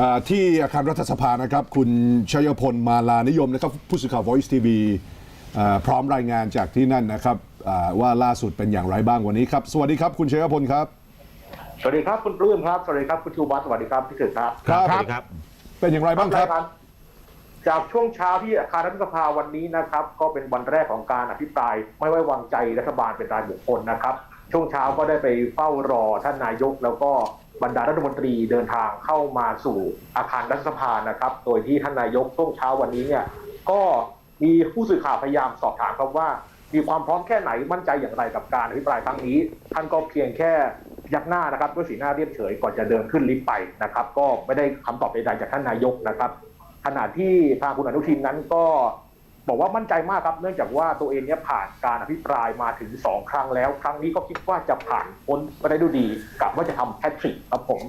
อ่าที่อาคารรัฐสภานะครับ คุณชัยพลมาลานิยมนะครับ ผู้สื่อข่าว Voice TV อ่าพร้อมรายงานจากที่นั่นนะครับอ่าว่าล่าสุดเป็นอย่างไรบ้างวันนี้ครับ สวัสดีครับ คุณชัยพลครับ สวัสดีครับคุณปลื้มครับ สวัสดีครับคุณชูวัฒน์สวัสดีครับพี่ถึกครับครับสวัสดีครับ เป็นอย่างไรบ้างครับรายงานจากช่วงเช้าที่อาคารรัฐสภาวันนี้นะครับ ก็เป็นวันแรกของการอภิปราย ไม่ไว้วางใจรัฐบาลเป็นรายบุคคลนะครับ ช่วงเช้าก็ได้ไปเฝ้ารอท่านนายกแล้วก็ บรรดารัฐมนตรีเดินทางเข้ามาสู่อาคารรัฐสภานะครับ โดยที่ท่านนายกช่วงเช้าวันนี้เนี่ยก็มีผู้สื่อข่าวพยายามสอบถามครับว่า มีความพร้อมแค่ไหนมั่นใจอย่างไรกับการอภิปรายครั้งนี้ ท่านก็เพียงแค่ยักหน้านะครับด้วยสีหน้าเรียบเฉยก่อนจะเดินขึ้นลิฟต์ไปนะครับ ก็ไม่ได้คำตอบใดๆจากท่านนายกนะครับ ขณะที่ทางคุณอนุทินนั้นก็ บอกว่ามั่นใจมากครับ เนื่องจากว่าตัวเองเนี่ยผ่านการอภิปรายมาถึง 2 ครั้งแล้ว ครั้งนี้ก็คิดว่าจะผ่านพ้นไปได้ด้วยดีกับว่าจะทำแฮตทริกครับผม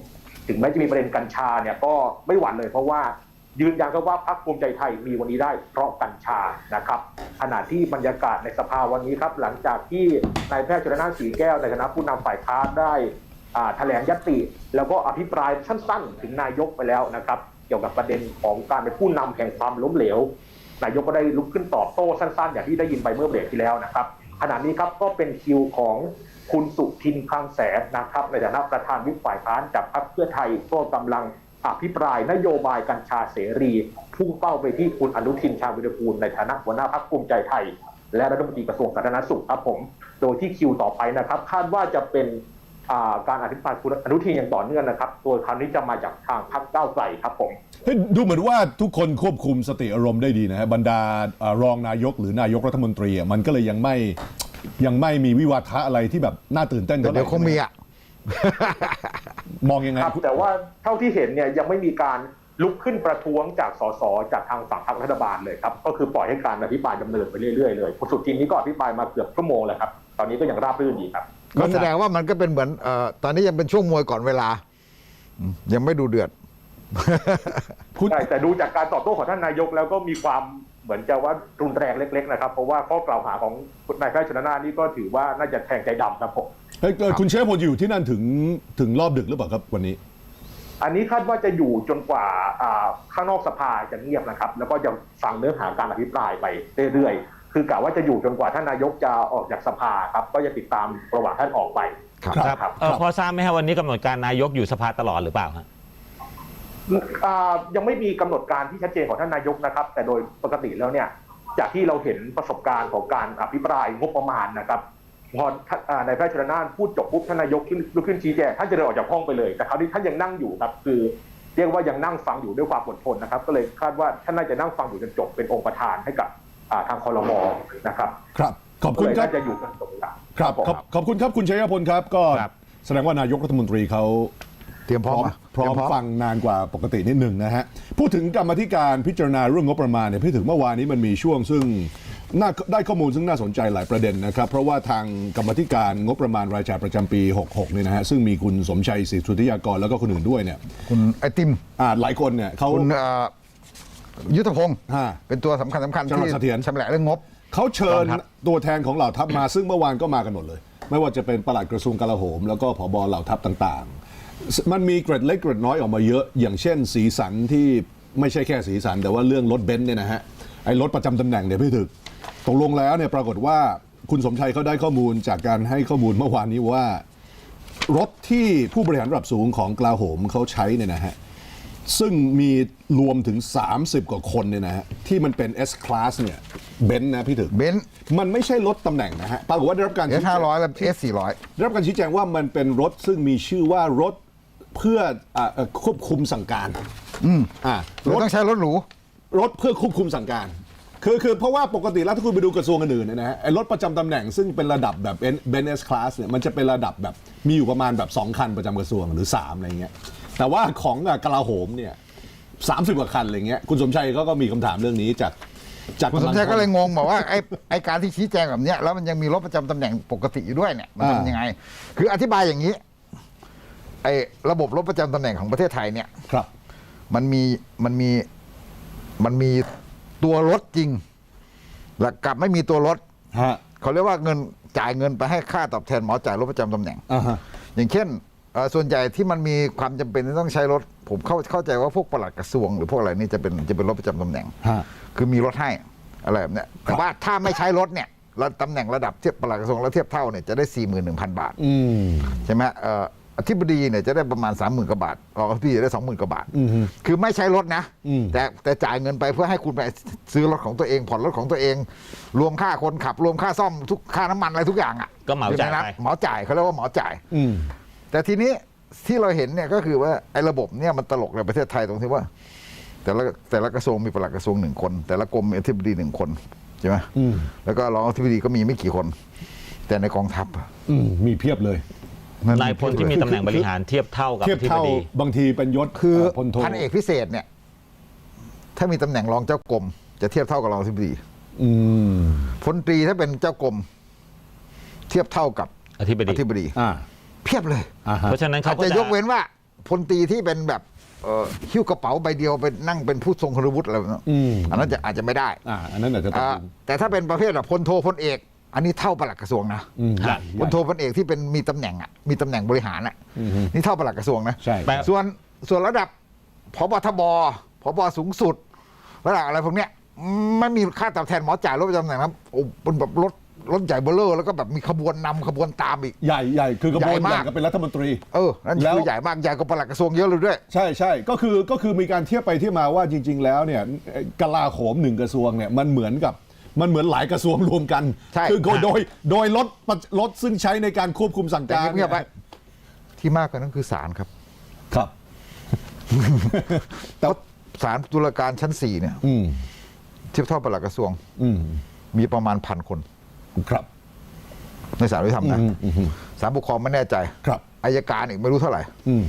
ถึงแม้จะมีประเด็นกัญชาเนี่ยก็ไม่หวั่นเลยเพราะว่ายืนยันครับว่าพรรคภูมิใจไทยมีวันนี้ได้เพราะกัญชานะครับขณะที่บรรยากาศในสภาวันนี้ครับ หลังจากที่นายแพทย์ชนน่านสีแก้วในฐานะผู้นำฝ่ายค้านได้แถลงยติ แล้วก็อภิปรายสั้นๆ ถึงนายกไปแล้วนะครับ เกี่ยวกับประเด็นของการเป็นผู้นำแห่งความล้มเหลว นายกก็ได้ลุกขึ้นตอบโต้สั้นๆ อย่างที่ได้ยินไปเมื่อเบรกที่แล้วนะครับขณะนี้ครับก็เป็นคิวของคุณสุทินคลังแสนนะครับ ในฐานะประธานวิปฝ่ายค้านจากพรรคเพื่อไทยก็กำลังอภิปรายนโยบายกัญชาเสรีพุ่งเป้าไปที่คุณอนุทินชาญวิรกูลในฐานะหัวหน้าพรรคภูมิใจไทย และรัฐมนตรีกระทรวงสาธารณสุขครับผม โดยที่คิวต่อไปนะครับ คาดว่าจะเป็น การอภิปรายคุณอนุทินอย่างต่อเนื่องนะครับตัวคราวนี้จะมาจากทางพรรคก้าวไกลครับผมเฮ้ยดูเหมือนว่าทุกคนควบคุมสติอารมณ์ได้ดีนะฮะบรรดาอ่ารองนายกหรือนายกรัฐมนตรีอะมันก็เลยยังไม่ยังไม่มีวิวาทะอะไรที่แบบน่าตื่นเต้นแต่เท่าไหร่เดี๋ยวคงมีอะมองยังไงครับแต่ว่าเท่าที่เห็นเนี่ยยังไม่มีการลุกขึ้นประท้วงจากสสจากทางฝั่งพรรครัฐบาลเลยครับ ก็คือปล่อยให้การอภิปรายดำเนินไปเรื่อยๆเลยคุณสุทินนี้ก็อภิปรายมาเกือบชั่วโมงแล้วครับ ตอนนี้ก็ยังราบรื่นดีครับ ก็แสดงว่ามันก็เป็นเหมือนเอ่อตอนนี้ยังเป็นช่วงมวยก่อนเวลาอืมยังไม่ดูเดือดคุณใช่แต่ดูจากการตอบโต้ของท่านนายกแล้วก็มีความเหมือนจะว่ารุนแรงเล็ก ๆ นะครับ เพราะว่าข้อกล่าวหาของคุณนายแพทย์ชนน่านนี่ก็ถือว่าน่าจะแทงใจดำครับผมเฮ้ยเอ่อคุณเชฟพลอยู่ที่นั่นถึงถึงรอบดึกหรือเปล่าครับวันนี้ อันนี้คาดว่าจะอยู่จนกว่าอ่าข้างนอกสภาจะเงียบนะครับ แล้วก็จะฟังเนื้อหาการอภิปรายไปเรื่อยๆ คือกะว่าจะอยู่จนกว่าท่านนายกจะออกจากสภาครับ ก็จะติดตามระหว่างท่านออกไป ครับครับครับ เออพอทราบไหมครับวันนี้กำหนดการนายกอยู่สภาตลอดหรือเปล่าฮะ อ่ายังไม่มีกำหนดการที่ชัดเจนของท่านนายกนะครับ แต่โดยปกติแล้วเนี่ยจากที่เราเห็นประสบการณ์ของการอภิปรายงบประมาณนะครับพอท่านอ่านายแพทย์ชนน่านพูดจบปุ๊บท่านนายกขึ้นลุกขึ้นชี้แจงท่านจะเดินออกจากห้องไปเลย แต่คราวนี้ท่านยังนั่งอยู่ครับคือเรียกว่ายังนั่งฟังอยู่ด้วยความอดทนนะครับ ก็เลยคาดว่าท่านน่าจะนั่งฟังอยู่จนจบเป็นองค์ประธานให้กับอ่า ทางคอรมอนะครับ ครับ ขอบก็คุณเลยครับน่าจะอยู่จนจบครับครับผมขอบขอบคุณครับคุณชัยพลครับ ก็ครับแสดงว่านายกรัฐมนตรีเขาเตรียมพพร้อร้อมมอะพร้อมเตยฟังนานกว่าปกตินิดหนึ่งนะฮะ พูดถึงกรรมาธิการพิจารณาเรื่องงบประมาณเนี่ยพี่ถึงเมื่อวานนี้มันมีช่วงซึ่งน่าได้ข้อมูลซึ่งน่าสนใจหลายประเด็นนะครับ เพราะว่าทางกรรมาธิการงบประมาณรายจ่ายประจำปี 66เนี่ยนะฮะซึ่งมีคุณสมชัยศรีสุทธิยากรแล้วก็คนอื่นด้วยเนี่ยคุณไอติมอ่าหลายคนเนี่ยเขาคุณเอ่อ ยุทธพงศ์ฮะเป็นตัวสำคัญสำคัญจังหวัดที่เสถียร ชำแหละเรื่องงบ เขาเชิญครับ ตัวแทนของเหล่าทัพมา ซึ่งเมื่อวานก็มากันหมดเลย ไม่ว่าจะเป็นปลัดกระทรวงกลาโหม แล้วก็ผบเหล่าทัพต่างๆ มันมีเกร็ดเล็กเกร็ดน้อยออกมาเยอะ อย่างเช่น สีสันที่ไม่ใช่แค่สีสัน แต่ว่าเรื่องรถเบนซ์เนี่ยนะฮะไอ้รถประจำตำแหน่งเนี่ยพี่ถึกตกลงแล้วเนี่ยปรากฏว่าคุณสมชัยเขาได้ข้อมูลจากการให้ข้อมูลเมื่อวานนี้ว่า รถที่ผู้บริหารระดับสูงของกลาโหมเขาใช้เนี่ยนะฮะ ซึ่งมีรวมถึง 30 กว่าคนเนี่ยนะฮะที่มันเป็น S Class เนี่ยเบนซ์นะพี่ถึกเบนซ์มันไม่ใช่รถตำแหน่งนะฮะปรากฏว่าได้รับการเอชี้สแจห้างร้อยและเอสสี่ร้อยได้รับการชี้แจงว่ามันเป็นรถซึ่งมีชื่อว่ารถเพื่ออ่าเอ่อควบคุมสั่งการอืมอ่ารรถ ต้องใช้รถหรู รถเพื่อควบคุมสั่งการ คือคือเพราะว่าปกติแล้วถ้าคุณไปดูกระทรวงอื่นๆเนี่ยนะฮะไอ้รถประจำตำแหน่งซึ่งเป็นระดับแบบเบนเอสคลาสเนี่ยมันจะเป็นระดับแบบมีอยู่ประมาณแบบ 2 คันประจำกระทรวงหรือ 3 อะไรเงี้ย แต่ว่าของอะกลาโหมเนี่ยสามสิบกว่าคันอะไรเงี้ยคุณสมชัยเขาก็มีคำถามเรื่องนี้จากจากคุณสมชัยำงก็เลยงงบอกว่าไอ้ไอ้การที่ชี้แจงแบบเนี้ยแล้วมันยังมีรถประจำตำแหน่งปกติอยู่ด้วยเนี่ยมันอ่าทำยังไง คืออธิบายอย่างนี้ไอ้ระบบรถประจำตำแหน่งของประเทศไทยเนี่ยครับ มันมีมันมีมันมีตัวรถจริง และกลับไม่มีตัวรถฮะเขาเรียกว่าเงินจ่ายเงินไปให้ค่าตอบแทนหมอจ่ายรถประจำตำแหน่งอ่าฮะอย่างเช่นเอ่อ ส่วนใหญ่ที่มันมีความจำเป็นที่ต้องใช้รถ ผมเข้าเข้าใจว่าพวกปลัดกระทรวง หรือพวกอะไรนี่จะเป็นจะเป็นรถประจำตำแหน่งฮะคือมีรถให้อะไรแบบเนี้ยแต่ว่าถ้าไม่ใช้รถเนี่ยเราตำแหน่งระดับเทียบปลัดกระทรวงแล้วเทียบเท่าเนี่ยจะได้ 41,000 บาทอืมใช่ไหมเอ่ออธิบดีเนี่ยจะได้ประมาณ 30,000กว่าบาทรองอธิบดีจะได้ 20,000กว่าบาทอืมฮึคือไม่ใช้รถนะอืมแต่แต่จ่ายเงินไปเพื่อให้คุณไปซื้อรถของตัวเอง ผ่อนรถของตัวเอง รวมค่าคนขับ รวมค่าซ่อมทุกค่าน้ำมันอะไรทุกอย่างอะก็เหมาจ่ายอยู่ในนั้นไปเหมาจ่ายเขาเรียกว่าเหมาจ่ายอืม แต่ทีนี้ที่เราเห็นเนี่ยก็คือว่าไอ้ระบบเนี่ยมันตลกในประเทศไทยตรงที่ว่า แต่ละแต่ละกระทรวงมีปลัดกระทรวงหนึ่งคน แต่ละกรมมีอธิบดีหนึ่งคนใช่ไหมอืมแล้วก็รองอธิบดีก็มีไม่กี่คน แต่ในกองทัพอะอืมมีเพียบเลยมันายพลที่มีตำแหน่งบริหารเทียบเท่ากับเทียบอธิบเท่าดี บางทีเป็นยศคือเพลโทพันเอกพิเศษเนี่ย ถ้ามีตำแหน่งรองเจ้ากรมจะเทียบเท่ากับรองอธิบดีอืมพลตรีถ้าเป็นเจ้ากรมเทียบเท่ากับอธิบอดีธิบดี อ่า เพียบเลยอ่าฮะ เพราะฉะนั้นอาเขาจก็จะจะยกเว้นว่าพลตรีที่เป็นแบบเอ่อหิ้วกระเป๋าใบเดียวเป็นนั่งเป็นผู้ทรงคุณวุฒิอะไรแบบนั้นอืม อันนั้นจะอาจจะไม่ได้อ่าอันนั้นอาจจะต้องอ่าแต่ถ้าเป็นประเภทแบบพลโทพลเอก อันนี้เท่าปลัดกระทรวงนะอืมใหญ่พลโทพลเอกที่เป็นมีตำแหน่งอะมีตำแหน่งบริหารอะอืมฮึ นี่เท่าปลัดกระทรวงนะ ใช่ แปล ส่วนส่วนระดับพบทบพบสูงสุด ระดับอะไรพวกเนี้ยไม่มีค่าตอบแทนหมอจ่ายรถประจำตำแหน่งนะโอ้เป็นแบบรถ รถใหญ่เบลเลอร์แล้วก็แบบมีขบวนนำขบวนตามอีก ใหญ่ใหญ่คือกระบวนใหญ่มากอย่างกับเป็นรัฐมนตรี เออนั่นแล้ว คือใหญ่มากใหญ่กว่าปลัดกระทรวงเยอะเลยด้วย ใช่ใช่ก็คือก็คือมีการเทียบไปเที่มาว่าจริง ๆ แล้วเนี่ยกลาโหมหนึ่งกระทรวงเนี่ยมันเหมือนกับมันเหมือนหลายกระทรวงรวมกันใช่คือโดยโดยรถรถซึ่งใช้ในการควบคุมสั่งแต่การเงียบๆไปที่มากกว่านั้นคือศาลครับครับ แต่ศาลตุลาการชั้นสี่เนี่ยอืมเทียบเท่าปลัดกระทรวงอืมมีประมาณพันคน ครับ ในศาลยุติธรรมนะอืมอืมอืมศาลปกครองไม่แน่ใจครับอายการอีกไม่รู้เท่าไหร่อืม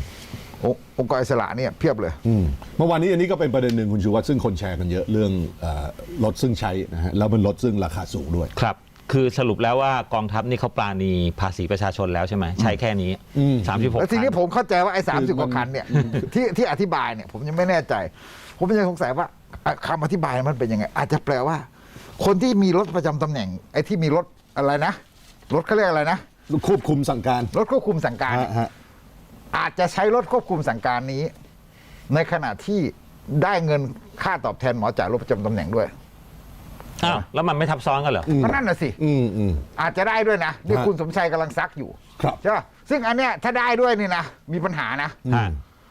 องค์องค์กรอิสระเนี่ยเพียบเลยอืมเมื่อวานนี้อันนี้ก็เป็นประเด็นหนึ่งคุณชูวัตรซึ่งคนแชร์กันเยอะเรื่องเอ่อรถซึ่งใช้นะฮะแล้วเป็นรถซึ่งราคาสูงด้วยครับ คือสรุปแล้วว่ากองทัพนี่เขาปราณีภาษีประชาชนแล้วใช่ไหมใช้แค่นี้อืมสามสิบหกแล้วทีนี้ผมเข้าใจว่าไอ้สามคืสิบอกมันว่าคันเนี่ยที่ที่อธิบายเนี่ยผมยังไม่แน่ใจ ผมยังสงสัยว่าอะคำอธิบายมันเป็นยังไง อาจจะแปลว่า คนที่มีรถประจำตำแหน่ง ไอ้ที่มีรถอะไรนะ รถเขาเรียกอะไรนะ ควบคุมสั่งการรถควบคุมสั่งการฮะฮะ อาจจะใช้รถควบคุมสั่งการนี้ ในขณะที่ได้เงินค่าตอบแทนหมอจ่ายรถประจำตำแหน่งด้วยอ้าวแล้วมันไม่ทับซ้อนกันเหรอ ก็นั่นน่ะสิ อืมอืม อาจจะได้ด้วยนะนี่ฮะคุณสมชัยกำลังซักอยู่ครับ ใช่ป่ะซึ่งอันเนี้ยถ้าได้ด้วยนี่นะมีปัญหานะอืม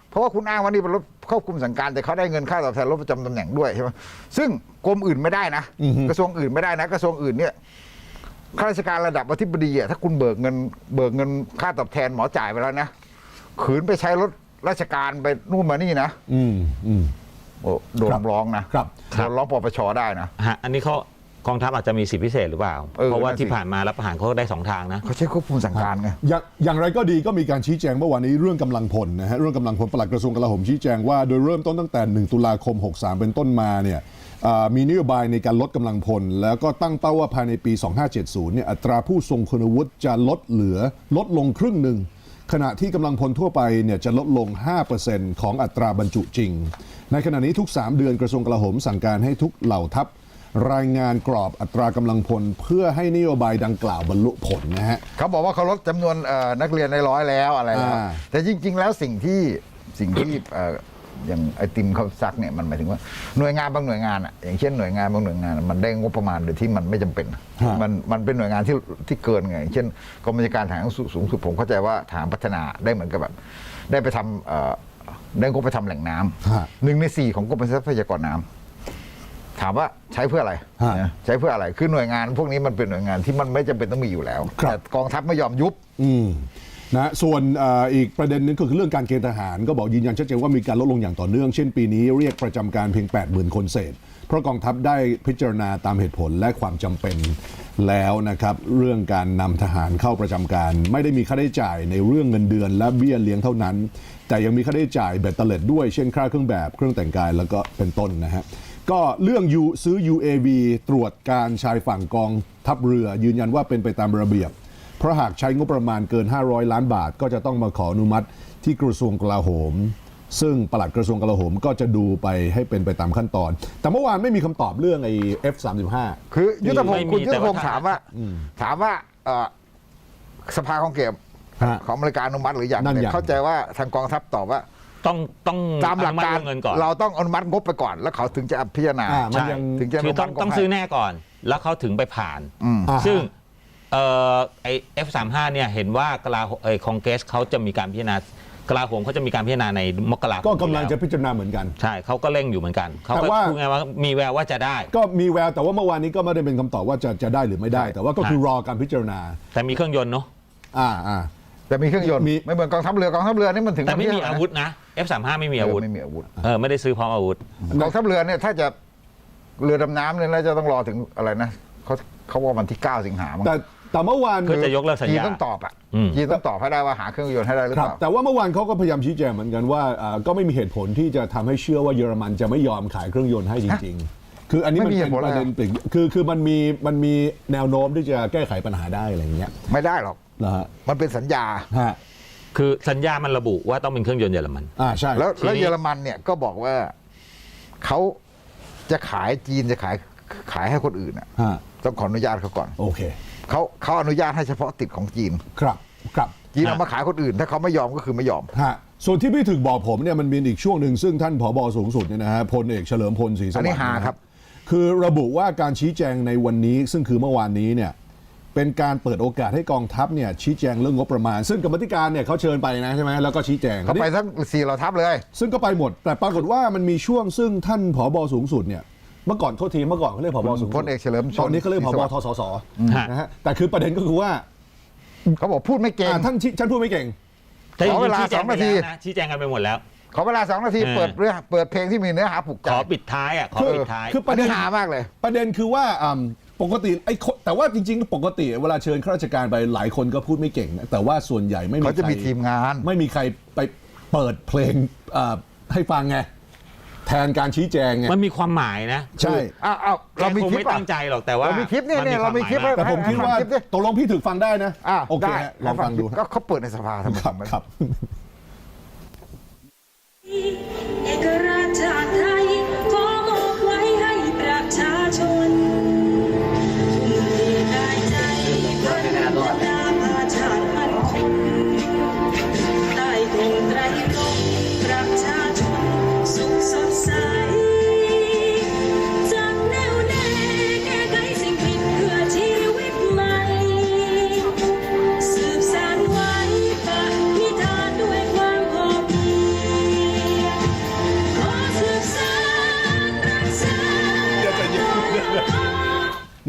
เพราะว่าคุณอ้างว่านี่เป็นรถ ควบคุมสั่งการแต่เขาได้เงินค่าตอบแทนรถประจำตำแหน่งด้วยใช่ไหมซึ่งกรมอื่นไม่ได้นะ อือฮึ กระทรวงอื่นไม่ได้นะ กระทรวงอื่นเนี่ยข้าราชการระดับอธิบดีอะถ้าคุณเบิกเงิน เบิกเงินค่าตอบแทนหมอจ่ายไปแล้วนะขืนไปใช้รถราชการไปนู่นมานี่นะอืมอืม โอ้โดนครับ ร้องนะครับ โดนร้องปปชได้นะ ฮะอันนี้เขา กองทัพอาจจะมีสิทธิพิเศษหรือเปล่า เออเพราะว่านั่นสิ ที่ผ่านมารับประหารเขาก็ได้สองทางนะ เขาใช้ควบคุมสั่งการไง อย่างอย่างไรก็ดีก็มีการชี้แจงเมื่อวานนี้เรื่องกำลังพลนะฮะเรื่องกำลังพลปลัดกระทรวงกลาโหมชี้แจงว่าโดยเริ่มต้นตั้งแต่ 1 ตุลาคม 63 เป็นต้นมาเนี่ยอ่ามีนโยบายในการลดกำลังพล แล้วก็ตั้งเป้าว่าภายในปี 2570 เนี่ยอัตราผู้ทรงคุณวุฒิจะลดเหลือลดลงครึ่งหนึ่ง ขณะที่กำลังพลทั่วไปเนี่ยจะลดลง 5%ของอัตราบรรจุจริง ในขณะนี้ทุก 3 เดือนกระทรวงกลาโหมสั่งการให้ทุกเหล่าทัพ รายงานกรอบอัตรากำลังพล เพื่อให้นโยบายดังกล่าวบรรลุผลนะฮะ เขาบอกว่าเขาลดจำนวนเอ่อนักเรียนในร้อยแล้วอะไรแล้วอ่า แต่จริง ๆ แล้วสิ่งที่สิ่งที่เอ่ออย่างไอติมเขาซักเนี่ยมันหมายถึงว่าหน่วยงานบางหน่วยงานอะอย่างเช่นหน่วยงานบางหน่วยงานอะมันได้งบประมาณโดยที่มันไม่จำเป็น มันมันเป็นหน่วยงานที่ที่เกินไงอย่างเช่นกองบัญชาการทหารสูงสูงสุดผมเข้าใจว่าทหารพัฒนาได้เหมือนกับแบบ ได้ไปทำเอ่อได้งบไปทำแหล่งน้ำฮะ หนึ่งในสี่ของกรมทรัพยากรน้ำ ถามว่าใช้เพื่ออะไรฮะนะใช้เพื่ออะไรคือหน่วยงาน พวกนี้มันเป็นหน่วยงานที่มันไม่จำเป็นต้องมีอยู่แล้วครับ แต่กองทัพไม่ยอมยุบ อืมนะส่วนเอออีกประเด็นหนึงก็คือเรื่องการเกณฑ์ทหารก็บอกยืนยันชัดเจนว่ามีการลดลงอย่างต่อเนื่อง เช่นปีนี้เรียกประจำการเพียง 80,000 คนเศษ เพราะกองทัพได้พิจารณาตามเหตุผลและความจำเป็นแล้วนะครับ เรื่องการนำทหารเข้าประจำการ ไม่ได้มีค่าใช้จ่ายในเรื่องเงินเดือน และเบี้ยเลี้ยงเท่านั้น แต่ยังมีค่าใช้จ่ายเบ็ดเตล็ดด้วยเช่นค่าเครื่องแบบเครื่องแต่งกายแล้วก็เป็นต้นนะฮะ ก็เรื่องยูซื้อ UAV ตรวจการชายฝั่งกองทัพเรือ ยืนยันว่าเป็นไปตามระเบียบ เพราะหากใช้งบประมาณเกิน 500 ล้านบาท ก็จะต้องมาขออนุมัติที่กระทรวงกลาโหม ซึ่งปลัดกระทรวงกลาโหมก็จะดูไปให้เป็นไปตามขั้นตอน แต่เมื่อวานไม่มีคำตอบเรื่องไอ้ F35 คือยุทธพงไม่ศ์มีคุณยุทแต่ธพงศ์ว่าถามว่าถามว่าเอ่อสภาของเก็บฮะ ของอเมริกาอนุมัติหรือยังนั่นเนี่ยยัง เข้าใจว่าทางกองทัพตอบว่า ต้องต้องตามหลักการอนุมัติเงินก่อนเราต้องอนุมัติงบไปก่อน แล้วเขาถึงจะพิจารณาอ่ามันใช่ยัง ถึงจะคือต้องนุมัติต้องงบให้ซื้อแน่ก่อน แล้วเขาถึงไปผ่านอืมอ่าฮะ ซึ่งเอ่อไอ F35 เนี่ยเห็นว่ากลาโหเอ่อคองเกรสเขาจะมีการพิจารณากลาโหมเขาจะมีการพิจารณาในมกราคมก็กำลังนี้จะแล้วพิจารณาเหมือนกัน ใช่เขาก็เร่งอยู่เหมือนกันเขาแต่ก็ว่า พูดไงว่ามีแววว่าจะได้ ก็มีแววแต่ว่าเมื่อวานนี้ก็ไม่ได้เป็นคำตอบว่าจะจะได้หรือไม่ได้ แต่ว่าก็คือรอการพิจารณาแต่มีเครื่องยนต์เนาะ อ่าอ่า แต่มีเครื่องยนต์มี ไม่เหมือนกองทัพเรือกองทัพเรือนี่มันถึงแต่ไม่มีนที่อาวุธนะ F35 ไม่มีเท่าอาไหร่วุธเไม่มีอาวุธเออไม่ได้ซื้อพร้อมอาวุธ กองทัพเรือเนี่ยถ้าจะเรือดำน้ำเนี่ยน่าจะต้องรอถึงอะไรนะเขาเขาว่าวันที่ 9 สิงหามั้งแต่แต่เมื่อวาน เพื่อจะยกเลิกสัญจีนญา ต้องตอบอะอืม จีนต้องตอบให้ได้ว่าหาเครื่องยนต์ให้ได้หรือคเปรับล่า แต่ว่าเมื่อวานเขาก็พยายามชี้แจงเหมือนกันว่าอ่าก็ไม่มีเหตุผลที่จะทำให้เชื่อว่าเยอรมันจะไม่ยอมขายเครื่องยนต์ให้จริง ๆ คืออันนี้มันไม่มีเหเป็ตุนผลประเด็นอะไรปลีกคือคือมันมีมันมีแนวโน้มที่จะแก้ไขปัญหาได้อะไรอย่างเงี้ย ไม่ได้หรอก นะฮะมันเป็นสัญญา ฮะคือสัญญามันระบุว่าต้องเป็นเครื่องยนต์เยอรมัน อ่าใช่แล้วทีนี้แล้วเยอรมันเนี่ยก็บอกว่าเขาจะขายจีนจะขายขายให้คนอื่นอะฮะต้องขออนุญาตเขาก่อนโอเค เขาเขาอนุญาตให้เฉพาะติดของจีน ครับครับจีนเอามาขายคนอื่น ถ้าเขาไม่ยอมก็คือไม่ยอม ฮะส่วนที่พี่ถึกบอกผมเนี่ยมันมีอีกช่วงหนึ่งซึ่งท่านผบสูงสุดเนี่ยนะฮะพลเอกเฉลิมพลศรีสอันวัสนี้ดิ์หานะฮะครับ คือระบุว่าการชี้แจงในวันนี้ซึ่งคือเมื่อวานนี้เนี่ย เป็นการเปิดโอกาสให้กองทัพเนี่ยชี้แจงเรื่องงบประมาณ ซึ่งกรรมธิการเนี่ยเขาเชิญไปนะใช่ไหมแล้วก็ชี้แจงเขาไปทั้งสี่เหล่าทัพเลย ซึ่งก็ไปหมด แต่ปรากฏว่ามันมีช่วงซึ่งท่านผบสูงสุดเนี่ยเมื่อก่อนโทษทีเมื่อก่อนเขาเรียกผบสูงสุดพลเอกเฉลิมชลตอนนี้เขาเรียกผศรีสบวัสดิ์ทสสฮะนะฮะแต่คือประเด็นก็คือว่าเขาบอกพูดไม่เก่งอ่าท่านชี้ท่านพูดไม่เก่งแต่ขอเวลาชี้แจสองนาทีไปแล้วะชี้แจงกันไปหมดแล้วขอเวลาสองนาทีเออเปิดเรื่องเปิดเพลงที่มีเนื้อหาผูกใจขอปิดท้ายอะขอคือปิดท้ายคือปประระเด็เด็นนหามากเลย ประเด็นคือว่าอ่า ปกติไอ้คนแต่ว่าจริงๆ ปกติ เวลาเชิญข้าราชการไปหลายคนก็พูดไม่เก่งนะแต่ว่าส่วนใหญ่ไม่มีเขาจะมีใครทีมงาน ไม่มีใครไปเปิดเพลงอ่าให้ฟังไงแทนการชี้แจงไง มันมีความหมายนะใช่อ้าวอ้าวเราเรามีคงคลิปไม่อะตั้งใจหรอกแต่ว่าเรามีคลิปเนี่ยเนี่ยเรามีคลิปนแต่ผมคิดว่าให้ฟังคลิปดิ ตกลงพี่ถึกฟังได้นะอ่าโอเคได้ฮะลองฟังดูก็เขาเปิดในสภาทำไมครับทำไมครับ เอกราชชาติไทยขอมอบไว้ให้ประชาชน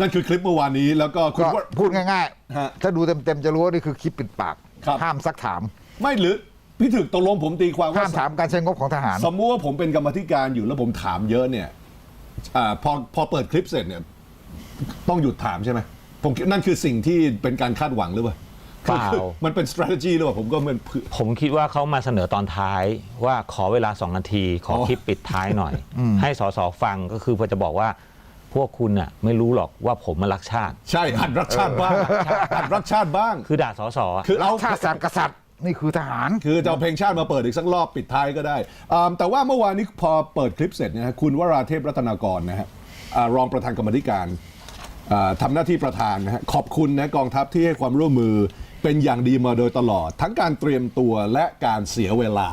นั่นคือคลิปเมื่อวานนี้แล้วก็คุณก็ว่า พูดง่ายฮะๆ ถ้าดูเต็มๆจะรู้ว่านี่คือคลิปปิดปาก ครับ ห้ามซักถาม ไม่หรือพี่ถึกตกลงผมตีความห้าว่ามถามการใช้งบของทหาร สมมุติว่าผมเป็นกรรมาธิการอยู่แล้วผมถามเยอะเนี่ยอาพอพอเปิดคลิปเสร็จเนี่ย ต้องหยุดถามใช่ไหมผมคิดนั่นคือสิ่งที่เป็นการคาดหวังหรือเปล่าเปล่า คือมันเป็น strategy หรือเปล่าผมก็มันเพื่อผมคิดว่าเขามาเสนอตอนท้ายว่าขอเวลาสองนาที ขอออ คลิปปิดท้ายหน่อย ให้สสฟังก็คือเพื่อจะบอกว่า พวกคุณน่ะไม่รู้หรอกว่าผมมารักชาติ ใช่หัดรักชาติบ้างหัดรักชาติบ้าง คือด่าสสอะคือเอาชาติศาสตร์กษัตริย์นี่คือทหาร คือจะเอาเพลงชาติมาเปิดอีกสักรอบปิดท้ายก็ได้อ่าแต่ว่าเมื่อวานนี้พอเปิดคลิปเสร็จเนยฮะคุณวราเทพรัตนากรนะฮะอ่ารองประธานกรรมาธิการอ่าทำหน้าที่ประธานนะฮะขอบคุณนะกองทัพที่ให้ความร่วมมือเป็นอย่างดีมาโดยตลอด ทั้งการเตรียมตัวและการเสียเวลา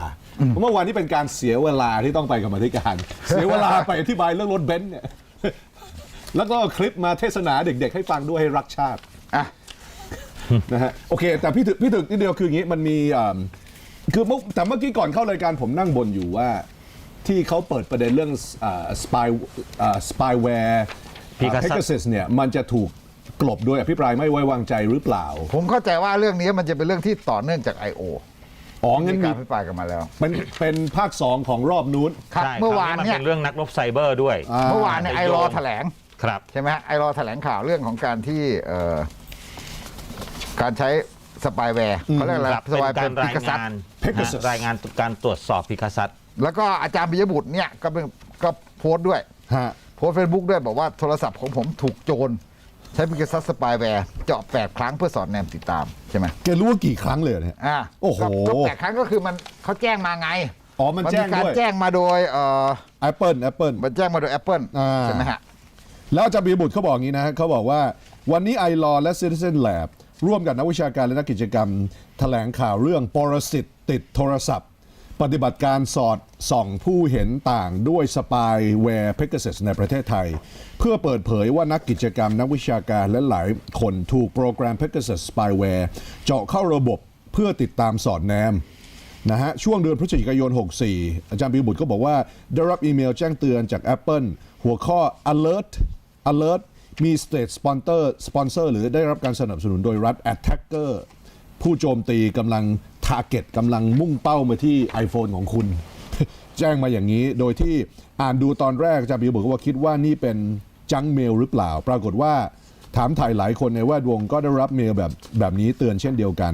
เมื่อวานนี้เป็นการเสียเวลาที่ต้องไปกรรมาธิการ เสียเวลาไปอธิบายเรื่องรถเบนซ์เนี่ย แล้วก็เอาคลิปมาเทศนาเด็กๆ ให้ฟังด้วยให้รักชาติอะ นะฮะโอเค แต่พี่ถึกพี่ถึกนิดเดียวคืออย่างนี้มันมีอ่าคือเมื่อแต่เมื่อกี้ก่อนเข้ารายการผมนั่งบนอยู่ว่า ที่เขาเปิดประเด็นเรื่องสปายสปายแวร์ Pegasus เพก a ซัสเนี่ยมันจะถูกกลบโดยอภิปรายไม่ไว้วางใจหรือเปล่าผมเข้าใจว่าเรื่องนี้มันจะเป็นเรื่องที่ต่อเนื่องจาก I.O. อ๋อมีงั้นมีการพิปรายกันมาแล้วเป็นเป็นภาคสองของรอบนู้น ครับใช่เมื่อวานครเนี่ยเป็นเรื่องนักรบไซเบอร์ด้วยอ่าเมื่อวานเนี่ยไปไอโยงรอแถลง ครับใช่ไหมฮะไอรอแถลงข่าวเรื่องของการที่เอ่อการใช้สปายแวร์เขาเรียกอะไรครับสเป็นปายกาเป็นรพิรายกซัตงาน Pegasus ฮะรายงานการตรวจสอบพิกาซัตแล้วก็อาจารย์ปิยบุตรเนี่ยก็เป็นก็โพสต์ด้วยฮะโพสเฟซบุ๊กด้วยบอกว่าโทรศัพท์ของผมถูกโจร ใช้พิกซัสสปายแวร์เจาะ8ครั้งเพื่อสอดแนมติดตามใช่ไหมแกรู้ว่ากี่ครั้งเลยเหรอเนี่ยอ่าโอ้โหก็ก็แปดครั้งก็คือมันเขาแจ้งมาไงอ๋อมันแจ้งมีการด้วยแจ้งมาโดยเอ่อ Apple Apple มันแจ้งมาโดย Apple อ่าใช่ไหมฮะ แล้วอาจารย์ปีบุตรเขาบอกอย่างนี้นะฮะเขาบอกว่าวันนี้ไอรอและ Citizen Lab ร่วมกับนักวิชาการและนักกิจกรรมแถลงข่าวเรื่องปรสิตติดโทรศัพท์ ปฏิบัติการสอดส่องผู้เห็นต่างด้วยสปายแวร์เพก a ซัสในประเทศไทย เพื่อเปิดเผยว่านักกิจกรรม นักวิชาการและหลายคนถูกโปรแกรม Pegasus Spyware เจาะเข้าระบบเพื่อติดตามสอดแนมนะฮะช่วงเดือนพฤศจิกายน 64 อาจารย์ปิยบุตรก็บอกว่า ได้รับอีเมลแจ้งเตือนจาก Apple หัวข้อ alert alert มี state sponsor sponsor หรือได้รับการสนับสนุนโดยรัฐ attacker ผู้โจมตีกำลัง target กำลังมุ่งเป้ามาที่ iPhone ของคุณ แจ้งมาอย่างนี้โดยที่อ่านดูตอนแรกจารย์ปิยบุตรก็ว่าคิดว่านี่เป็นจังเมลหรือเปล่า ปรากฏว่าถามถ่ายหลายคนในแวดวงก็ได้รับเมลแบบแบบนี้เตือนเช่นเดียวกัน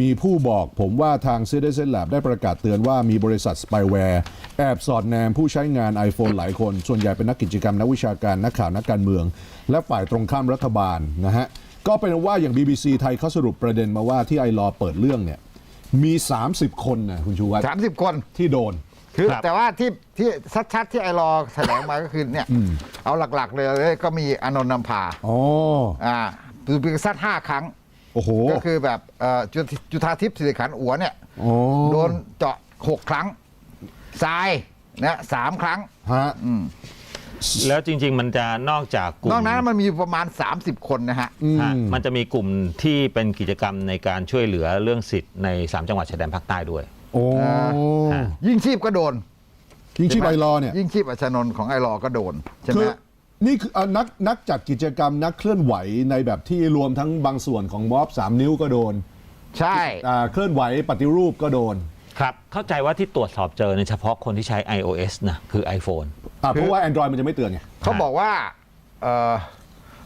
มีผู้บอกผมว่าทาง Citizen Lab ได้ประกาศเตือนว่ามีบริษัทสปายแวร์แอบสอดแนมผู้ใช้งาน iPhone หลายคน ส่วนใหญ่เป็นนักกิจกรรม นักวิชาการ นักข่าว นักการเมือง และฝ่ายตรงข้ามรัฐบาลนะฮะ ก็เป็นว่าอย่าง BBC ไทยเขาสรุปประเด็นมาว่าที่ไอรอเปิดเรื่องเนี่ยมี 30 คนนะคุณชูวัฒน์สามสิบคนที่โดน คือครับ แต่ว่าที่ที่ชัดๆที่ไอรอแถลงมาก็คือเนี่ยเอาหลักๆเลยก็มีอานนท์นำพาอ๋อ อ่าคือเป็นซัดห้าครั้ง โอ้โห ก็คือแบบเอ่อจุจุธาทิพย์สิริขันธ์อัวเนี่ยโอ้โดนเจาะหกครั้งทรายนะสามครั้ง ฮะ แล้วจริง ๆ มันจะนอกจากกลุ่มนอกนั้นมันมีประมาณ 30 คนนะฮะ ฮะมันจะมีกลุ่มที่เป็นกิจกรรมในการช่วยเหลือเรื่องสิทธิ์ใน 3 จังหวัดชายแดนภาคใต้ด้วย โอ้ฮะ ยิ่งชีพก็โดน ยิ่งชีพไอรอเนี่ย ยิ่งชีพอัชนนท์ของไอรอก็โดน ใช่ไหมคือฮะ นี่คืออะนักนักจัดกิจกรรมนักเคลื่อนไหวในแบบที่รวมทั้งบางส่วนของม็อบสามนิ้วก็โดนใช่อ่าเคลื่อนไหวปฏิรูปก็โดน ครับ เข้าใจว่าที่ตรวจสอบเจอในยเฉพาะคนที่ใช้ iOS นะคือ iPhone อะเพราะว่า Android มันจะไม่เตือนไง เขาบอกว่าเอ่อ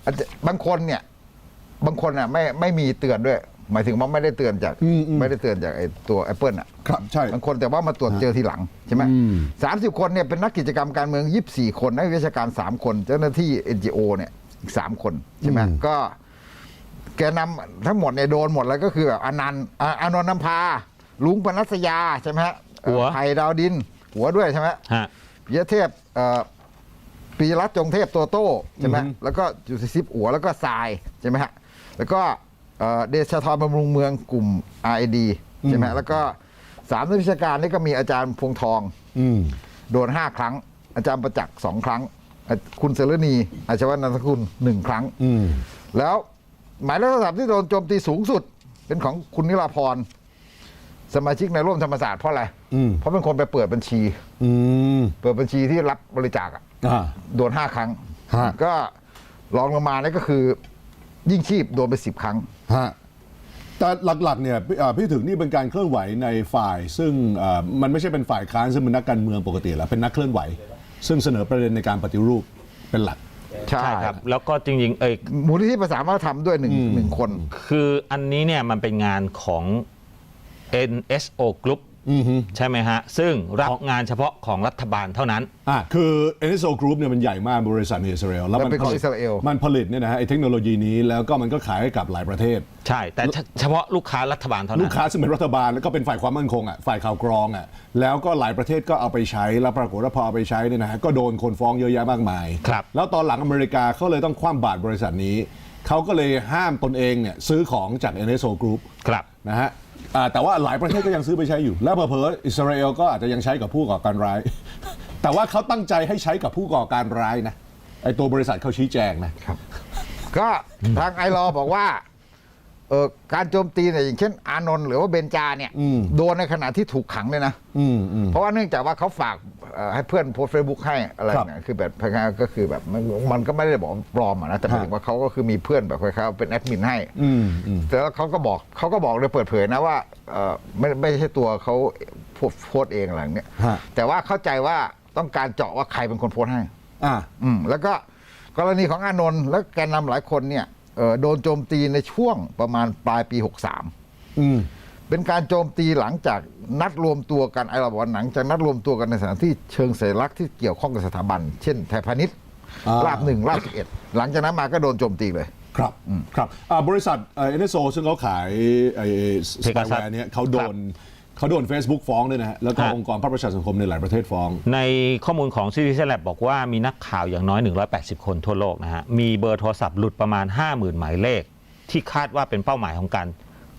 อาจจะบางคนเนี่ย บางคนอะไม่ไม่มีเตือนด้วย หมายถึงว่าไม่ได้เตือนจากอืมอืม ไม่ได้เตือนจากไอ้ตัว Apple อะครับใช่ บางคนแต่ว่ามาตรวจเจอทีหลังใช่ไหมอืมสามสิบคนเนี่ยเป็นนักกิจกรรมการเมืองยี่สี่คนนักวิชาการสามคน เจ้าหน้าที่ NGO เนี่ยอีกสามคนใช่ไหมก็ แกนำทั้งหมดเนี่ยโดนหมดแล้วก็คือแบบอนันต์อ่าอานนท์นำพา ลุงปนัสยาใช่ไหมฮะหัวเอ่อไผ่ดาวดิน หัวด้วยใช่ไหม ฮะ ปิยเทพเอ่อปีรัตน์จงเทพตัวโต้ใช่ไหมอือฮึ แล้วก็จุติซิปอัวแล้วก็ทรายใช่ไหมฮะแล้วก็ เอ่อเดชธรบำรุงเมืองกลุ่ม RID ใช่ไหมแล้วก็สามนักวิชาการนี่ก็มีอาจารย์พวงทองอืมโดนห้าครั้ง อาจารย์ประจักษ์สองครั้งอะคุณเสรณีอาชวนันทคุณหนึ่งครั้งอืมแล้วหมายเลขโทรศัพท์ที่โดนโจมตีสูงสุด เป็นของคุณนิราพรสมาชิกในร่วมธรรมศาสตร์เพราะอะไรอืมเพราะเป็นคนไปเปิดบัญชีอืมเปิดบัญชีที่รับบริจาคอะอ่าโดนห้าครั้งฮะก็รองลงมานี่ก็คือ ยิ่งชีพโดนไปสิบครั้ง ฮะแต่หลักๆเนี่ยพี่อ่าพี่ถึงนี่เป็นการเคลื่อนไหวในฝ่าย ซึ่งอ่ามันไม่ใช่เป็นฝ่ายค้านซึ่งเป็นนักการเมืองปกติแล้วเป็นนักเคลื่อนไหว ซึ่งเสนอประเด็นในการปฏิรูปเป็นหลัก ใช่ใช่ครับแล้วก็จริงๆเอ้ยมูลนิธิประสานวัฒนธรรมด้วยหนึ่งหนึ่งคน คืออันนี้เนี่ยมันเป็นงานของ NSO Group ใช่ไหมฮะ ซึ่งรับงานเฉพาะของรัฐบาลเท่านั้น อะคือ NSO Group เนี่ยมันใหญ่มากบริษัทในอิสราเอลแล้วมันแล้วเป็นของผลิตอิสราเอล มันผลิตเนี่ยนะฮะไอ้เทคโนโลยีนี้แล้วก็มันก็ขายให้กับหลายประเทศ ใช่ แต่เฉเฉพาะลูกค้ารัฐบาลเท่านั้นลูกค้าซึ่งเป็นรัฐบาลแล้วก็เป็นฝ่ายความมั่นคงอะฝ่ายข่าวกรองอะแล้วก็หลายประเทศก็เอาไปใช้แล้วปรากฏว่าพอเอาไปใช้เนี่ยนะฮะก็โดนคนฟ้องเยอะแยะมากมาย ครับ แล้วตอนหลังอเมริกาเขาเลยต้องคว่ำบาตรบริษัทนี้เขาก็เลยห้ามตนเองเนี่ยซื้อของจาก NSO Group ครับ นะฮะ อ่าแต่ว่าหลายประเทศก็ยังซื้อไปใช้อยู่ และเผลอๆอิสราเอลก็อาจจะยังใช้กับผู้ก่อการร้าย แต่ว่าเขาตั้งใจให้ใช้กับผู้ก่อการร้ายนะไอตัวบริษัทเขาชี้แจงนะครับ ก็ทางไอรอบอกว่า เออการโจมตีเนี่ยอย่างเช่น อานนท์หรือว่าเบนจาเนี่ยอืม โดนในขณะที่ถูกขังเลยนะ อืมอืม เพราะว่าเนื่องจากว่าเขาฝากเอ่อให้เพื่อนโพสเฟซบุ๊กให้อะไรครับเนี่ยคือแบบพนักงานก็คือแบบมันมันก็ไม่ได้บอกปลอมอะนะแต่หมายถึงว่าเขาก็คือมีเพื่อนแบบคล้ายๆเป็นแอดมินให้อืมอืม แต่แล้วเขาก็บอกเขาก็บอกเลยเปิดเผยนะว่าเอ่อไม่ไม่ใช่ตัวเขาโพสโพสต์เองอะไรอย่างเงี้ยฮะ แต่ว่าเข้าใจว่าต้องการเจาะว่าใครเป็นคนโพสต์ให้ อ่า อืมแล้วก็กรณีของอานนท์และแกนนำหลายคนเนี่ยเอ่อ โดนโจมตีในช่วงประมาณปลายปี 63อืมเป็นการโจมตีหลังจากนัดรวมตัวกันไอ้เราบอกว่าหลังจากนัดรวมตัวกันในสถานที่เชิงสัญลักษณ์ที่เกี่ยวข้องกับสถาบัน เช่นไทยพาณิชย์อ่าราบหนึ่งราบสิบเอ็ดหลังจากนั้นมาก็โดนโจมตีเลยครับครับอ่าบริษัทเอ็นเอสโซซึ่งเขาขายไอ้สปาย Pegasus แวร์เนี่ยเขาโดน เขาโดน Facebook ฟ้องด้วยนะฮะแล้วก็ฮะองค์กรภาคประชาสังคมในหลายประเทศฟ้อง ในข้อมูลของ Citizen Lab บอกว่ามีนักข่าวอย่างน้อย 180 คนทั่วโลกนะฮะ มีเบอร์โทรศัพท์หลุดประมาณ 50,000 หมายเลข ที่คาดว่าเป็นเป้าหมายของการ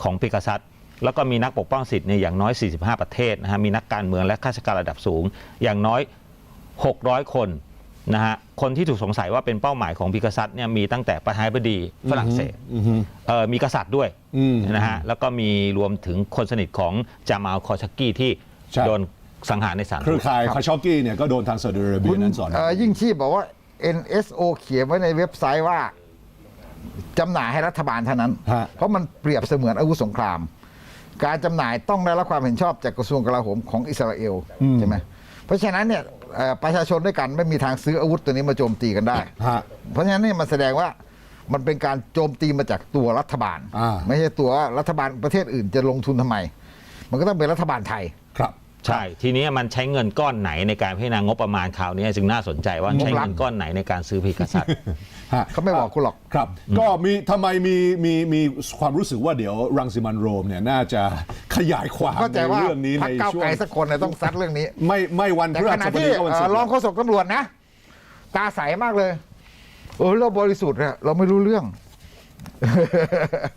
ของ p ิก a ซั s แล้วก็มีนักปกป้องสิทธิ์เนี่ยอย่างน้อย 45 ประเทศนะฮะ มีนักการเมืองและข้าราชการระดับสูง อย่างน้อย 600 คนนะฮะ คนที่ถูกสงสัยว่าเป็นเป้าหมายของพิกษัตริย์เนี่ยมีตั้งแต่ประธานาธิบดีฝรั่งเศสเอ่อมีกษัตริย์ด้วยอืม นะฮะแล้วก็มีรวมถึงคนสนิทของจามาลคอชักกี้ที่ใช่ โดนสังหารในสถารเครือข่ายคาชอกกี้เนี่ยก็โดนทางซาอุดิอาระเบียนั้นสอน เอ่อยิ่งชีพบอกว่า NSO เขียนไว้ในเว็บไซต์ว่าจำหน่ายให้รัฐบาลเท่านั้น ฮะ เพราะมันเปรียบเสมือนอาวุธสงคราม การจำหน่ายต้องได้รับความเห็นชอบจากกระทรวงกลาโหมของอิสราเอลใช่ไหมเพราะฉะนั้นเนี่ยเอ่อประชาชนด้วยกันไม่มีทางซื้ออาวุธตัวนี้มาโจมตีกันได้ ฮะ เพราะฉะนั้นเนี่ยมันแสดงว่า มันเป็นการโจมตีมาจากตัวรัฐบาล อ่า ไม่ใช่ตัวรัฐบาลประเทศอื่นจะลงทุนทำไม มันก็ต้องเป็นรัฐบาลไทย ครับ ใช่ ทีนี้มันใช้เงินก้อนไหนในการพิจารณางบประมาณคราวนี้จึงน่าสนใจว่าใช้เงินก้อนไหนในการซื้อพิกษัตริย์ ฮะเขาไม่บอกคุณหรอก ครับ ก็มีทำไมมีมีมีความรู้สึกว่าเดี๋ยวรังสิมันต์โรมเนี่ยน่าจะขยายความเข้าใจในว่าเรื่องนี้พรในรคก้าวช่วงไกลสักคนเนี่ยต้องซัดเรื่องนี้ ไม่ไม่วันแต่พฤขหัณะสบที่ดีก็วันศุเอ่กอรองร์โฆษกตำรวจนะ ตาใสมากเลย เออเราบริสุทธิ์เนี่ยเราไม่รู้เรื่อง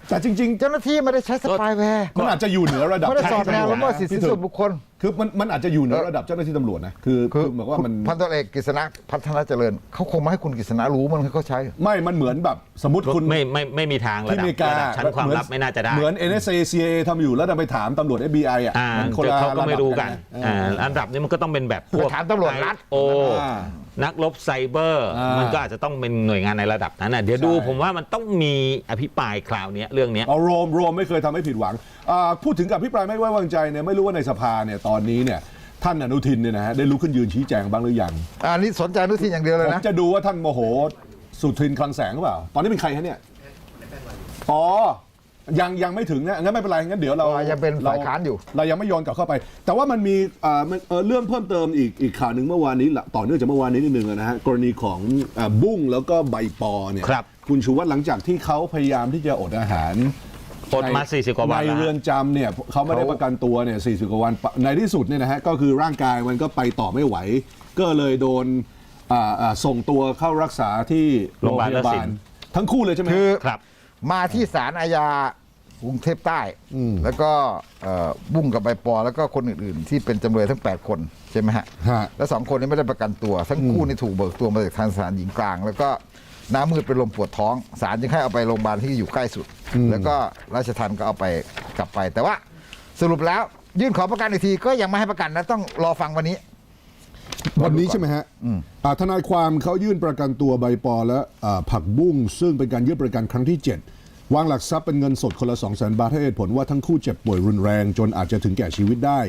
แต่จริงเจ้าหน้าที่ไม่ได้ใช้สปายแวร์ๆมันอาจจะอยู่เหนือระดับไม่ได้สอดแนวตำรละเมิดสิทธิพี่ถึส่กวนบุคคล คือมันมันอาจจะอยู่เหนือระดับเจ้าหน้าที่ตำรวจนะคือคือหมายความว่ามันพันตำรวจเอกกฤษณะพัฒนาเจริญเขาคงไม่ให้คุณกฤษณะรู้มันให้เขาใช้ ไม่มันเหมือนแบบสมมติคุณไม่ไม่ไม่มีทางระที่ดัอบเมริการะดับชั้นความเหอลับไม่น่าจะได้เหมือน NSA CIA ทำอยู่แล้วดันไปถามตำรวจ FBI อะอ่ามันคนเดี๋ยวละเขาก็ไม่รู้กันระดับอ่าอันดับนี้มันก็ต้องเป็นแบบพวกถามตำรวจรัฐ โอ อ่า นักรบไซเบอร์ อ่ามัมันก็อาจจะต้องเป็นหน่วยงานในระดับนั้นนะเดี๋ยวดูใช่ ผมว่ามันต้องมีอภิปรายคราวเนี้ยเรื่องเนี้ย เอาโรมโรมไม่เคยทำให้ผิดหวังอ่าพูดถึงกับพิปรายไม่ไว้วางใจเนี่ยไม่รู้ว่าในสภาเนี่ยตอนนี้เนี่ยท่านอนุทินเนี่ยนะฮะได้ลุกขึ้นยืนชี้แจงบ้างหรือยังอันนี้สนใจอนุทินอย่างเดียวเลผยมนะ จะดูว่าท่านโมโหสุทินคลังแสงหรือเปล่า ตอนนี้เป็นใครฮะเนี่ยอ๋อ ยังยังไม่ถึงนะงั้นไม่เป็นไรงั้นเดี๋ยวเราอ๋อยังเป็นฝ่ายค้านอยู่ เรายังไม่โยนกลับเข้าไป แต่ว่ามันมีอ่ามันเอ่อเรื่องเพิ่มเติมอีกอีกข่าวหนึ่งเมื่อวานนี้ละต่อเนื่องจากเมื่อวานนี้นิดนึงนะฮะกรณีของอ่าบุ้งแล้วก็ใบปอเนี่ยครับ คุณชูวัฒน์หลังจากที่เขาพยายามที่จะอดอาหารอดมาใน40 กว่าวันในแล้วเรือนจำเนี่ยเขาไม่ได้ประกันตัวเนี่ย40กว่าวันในที่สุดเนี่ยนะฮะก็คือร่างกายมันก็ไปต่อไม่ไหว ก็เลยโดนอ่าอ่าส่งตัวเข้ารักษาที่โรงพยาโรงพยาบาบาลลทั้งคู่เลยใช่ไหมคือครับ มาที่ศาลอาญากรุงเทพใต้แล้วก็เอ่อบุ้งกับใบปอ แล้วก็คนอื่นๆ ที่เป็นจำเลยทั้ง 8 คนใช่ไหมฮะ ฮะ แล้วสองคนนี้ไม่ได้ประกันตัว ทั้งคู่นี่ถูกเบิกตัวมาจากทางศาลหญิงกลาง แล้วก็น้ำมืดเป็นลมปวดท้องศาลจึงให้เอาไปโรงพยาบาลที่อยู่ใกล้สุด แล้วก็ราชทันก็เอาไปกลับไป แต่ว่าสรุปแล้วยื่นขอประกันอีกทีก็ยังไม่ให้ประกันนะต้องรอฟังวันนี้ วันนี้ใช่ไหมฮะอ่าทนายความเขายื่นประกันตัวใบปอและอ่าผักบุ้งซึ่งเป็นการยื่นประกันครั้งที่ 7 วางหลักทรัพย์เป็นเงินสดคนละ2 0 0 0 0 0บาทให้เหตุผลว่าทั้งคู่เจ็บป่วยรุนแรง จนอาจจะถึงแก่ชีวิตได้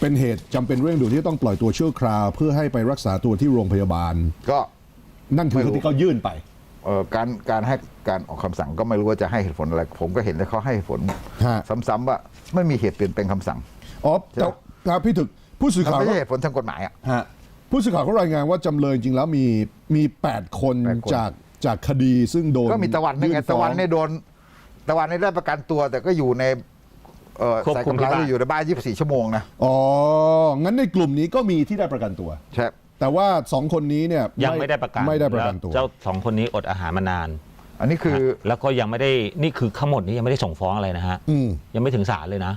เป็นเหตุจำเป็นเร่งด่วนที่ต้องปล่อยตัวชั่วคราว เพื่อให้ไปรักษาตัวที่โรงพยาบาล ก็นั่นคือไม่รู้ที่เขายื่นไปเอ่อการการให้การออกคำสั่งก็ไม่รู้ว่าจะให้เหตุผลอะไร ผมก็เห็นแต่เขาให้เหตุผลฮะ ซ้ำๆว่าไม่มีเหตุเปลี่ยนแปลงคำสั่ง อ๋อแต่ครับพี่ถึกผู้สื่อมันข่าวไม่ก็ ใช่เหตุผลทางกฎหมายอะ ฮะ ผู้สื่อข่าวเขารายงานว่าจำเลยจริงแล้วมีมี 8 คนแปดคน จากจากคดีซึ่งโดนก็มีตะวันนี่ไงยื่ฟ้ตะอง วันเนี่ยโดน ตะวันเนี่ยได้ประกันตัวแต่ก็อยู่ในเอ่อควบใส่คุมกำลังที่บ้าน อยู่ในบ้าน 24 ชั่วโมงนะอ๋อ งั้นในกลุ่มนี้ก็มีที่ได้ประกันตัว ใช่ แต่ว่าสองคนนี้เนี่ยยังไม่ได้ประกันไม่ได้ประกันตัว แล้เจ้าสองคนนี้อดอาหารมานานอันนี้คือแล้วก็ยังไม่ได้นี่คือทั้งหมดนี้ยังไม่ได้ส่งฟ้องอะไรนะฮะอืมยังไม่ถึงศาลเลยนะ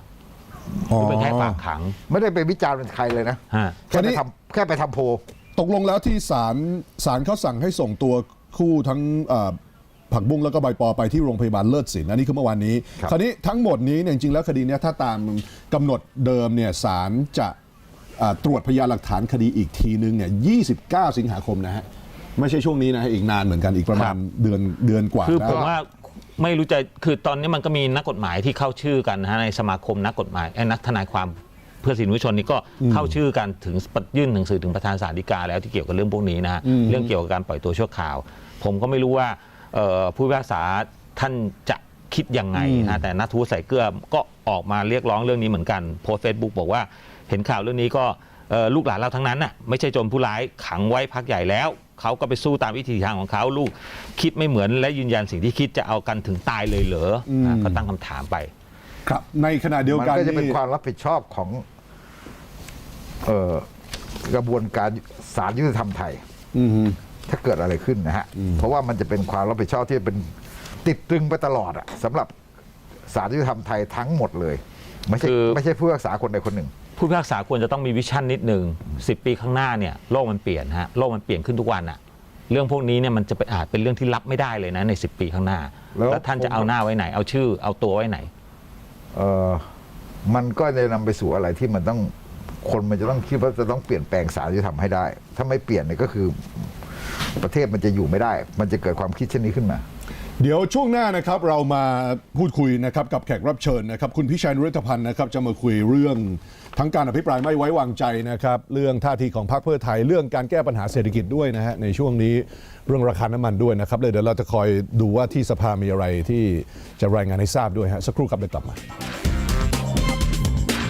อ๋อเป็นแค่ฝากขังไม่ได้ไปวิจารณ์เป็นใครเลยนะฮะ แค่คราวนี้ ไปทำ แค่ไปทำโพลตกลงแล้วที่ศาลศาลเขาสั่งให้ส่งตัวคู่ทั้งเอ่อผักบุ้งแล้วก็ใบปอไปที่โรงพยาบาลเลิศศิลป์อันนี้คือเมื่อวานนี้คราวนี้ทั้งหมดนี้เนี่ยจริงๆแล้วคดีเนี้ยถ้าตามกำหนดเดิมเนี่ยศาลจะอ่าตรวจพยานหลักฐานคดีอีกทีนึงเนี่ย29 สิงหาคมนะฮะไม่ใช่ช่วงนี้นะฮะอีกนานเหมือนกันอีกประมาณเดือนเดือนกว่าคือได้ ผมว่าไม่รู้จะคือตอนนี้มันก็มีนักกฎหมายที่เข้าชื่อกันนะฮะในสมาคมนักกฎหมายไอ้นักทนายความ เพื่อสิทธิมนุษยชนนี่ก็เข้าชื่อกันถึงยื่นหนังสือถึงประธานศาลฎีกาแล้วที่เกี่ยวกับเรื่องพวกนี้นะฮะเรื่องเกี่ยวกับการปล่อยตัวชั่วคราว ผมก็ไม่รู้ว่าเอ่อผู้พิพากษาท่านจะคิดยังไงนะแต่นัททูตใส่เกลือก็ออกมาเรียกร้องเรื่องนี้เหมือนกันโพสเฟซบุ๊กบอกว่าเห็นข่าวเรื่องนี้ก็เอ่อลูกหลานเราทั้งนั้นน่ะไม่ใช่โจรผู้ร้ายขังไว้พักใหญ่แล้วเขาก็ไปสู้ตามวิธีทางของเขาลูกคิดไม่เหมือนและยืนยันสิ่งที่คิดจะเอากันถึงตายเลยเหรออนะก็ตั้งคำถามไป ครับในขณะเดียวมันกันก็จะเป็นนี่ ความรับผิดชอบของเอ่อ กระบวนการศาลยุติธรรมไทยอือฮึถ้าเกิดอะไรขึ้นนะฮะ เพราะว่ามันจะเป็นความรับผิดชอบที่เป็นติดตรึงไปตลอดอะสำหรับศาลยุติธรรมไทยทั้งหมดเลย ไม่ใช่คือ ไม่ใช่ผู้รักษาคนใดคนหนึ่ง ผู้พิพากษาควรจะต้องมีวิชั่นนิดหนึ่งสิปีข้างหน้าเนี่ยโลกมันเปลี่ยนฮะโลกมันเปลี่ยนขึ้นทุกวันอะเรื่องพวกนี้เนี่ยมันจะเป็นอาจเป็นเรื่องที่รับไม่ได้เลยนะใน 10 ปีข้างหน้า แล้ว แล้วท่านจะเอาหน้าไว้ไหน เอาชื่อเอาตัวไว้ไหน เออมันก็จะนำไปสู่อะไรที่มันต้อง คนมันจะต้องคิดว่าจะต้องเปลี่ยนแปลงสารยุติธรรมให้ได้ ถ้าไม่เปลี่ยนเนี่ยก็คือประเทศมันจะอยู่ไม่ได้ มันจะเกิดความคิดเช่นนี้ขึ้นมา เดี๋ยวช่วงหน้านะครับเรามาพูดคุยนะครับกับแขกรับเชิญนะครับ คุณพิชัยนริธพันธ์นะครับจะมาคุยเรื่องทั้งการอภิปรายไม่ไว้วางใจนะครับ เรื่องท่าทีของพรรคเพื่อไทยเรื่องการแก้ปัญหาเศรษฐกิจด้วยนะฮะในช่วงนี้เรื่องราคาน้ำมันด้วยนะครับเลยเดี๋ยวเราจะคอยดูว่าที่สภามีอะไรที่จะรายงานให้ทราบด้วยฮะสักครู่ครับเดี๋ยวกลับมา